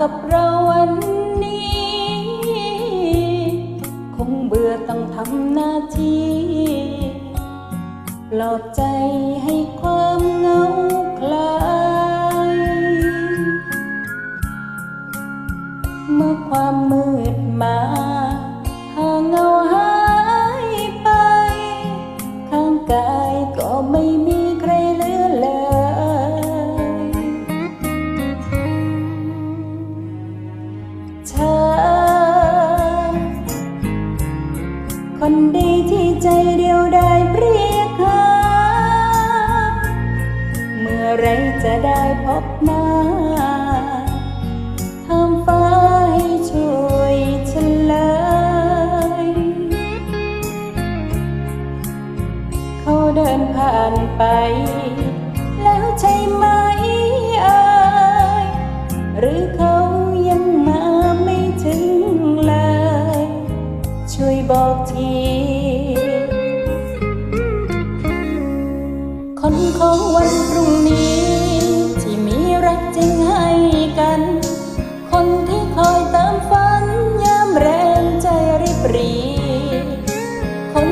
กับเราวันนี้ คงเบื่อต้องทำหน้าที่ ปลอบใจให้ความ ใจเดียวได้เปรียกหาเมื่อไรจะได้พบหน้าทำฟ้าให้ช่วยเฉลยเขาเดินผ่านไป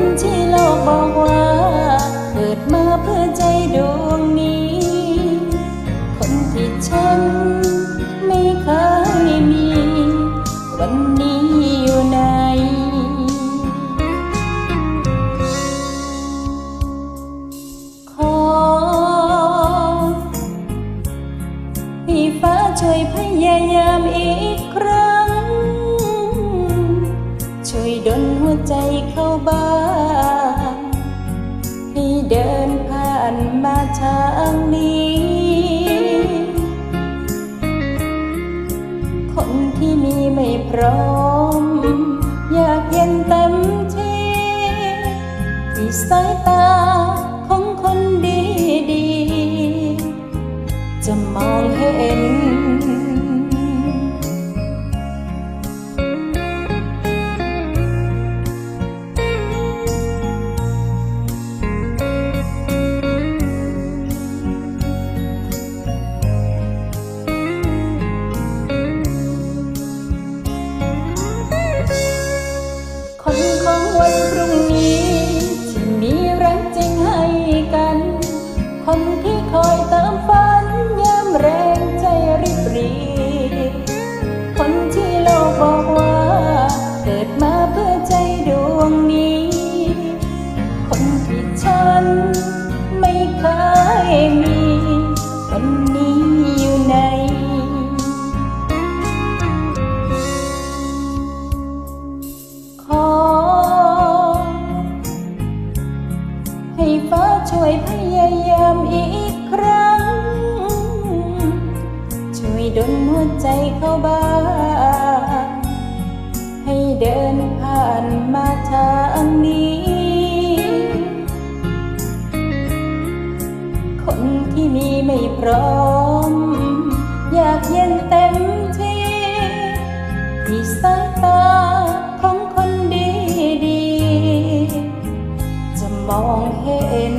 นที่โลกบอกว่า เกิดมาเพื่อใจดวงนี้ คนที่ฉันไม่เคยมี วันนี้อยู่ไหนขอให้ฟ้าช่วยพยายามอีก ทางนี้ คนที่มีไม่พร้อม อยากเย็นเต็มที่ที่สายตา ฉัน ไม่เคยมีวันนี้อยู่ไหนขอ ให้ฟ้าช่วยพยายามอีกครั้ง ช่วยดลหัวใจเขาบ้างให้เดินผ่านมาทางนี้ มีไม่พร้อม อยากเย็นเต็มที่ที่สายตาของคนดีดีๆจะมองเห็น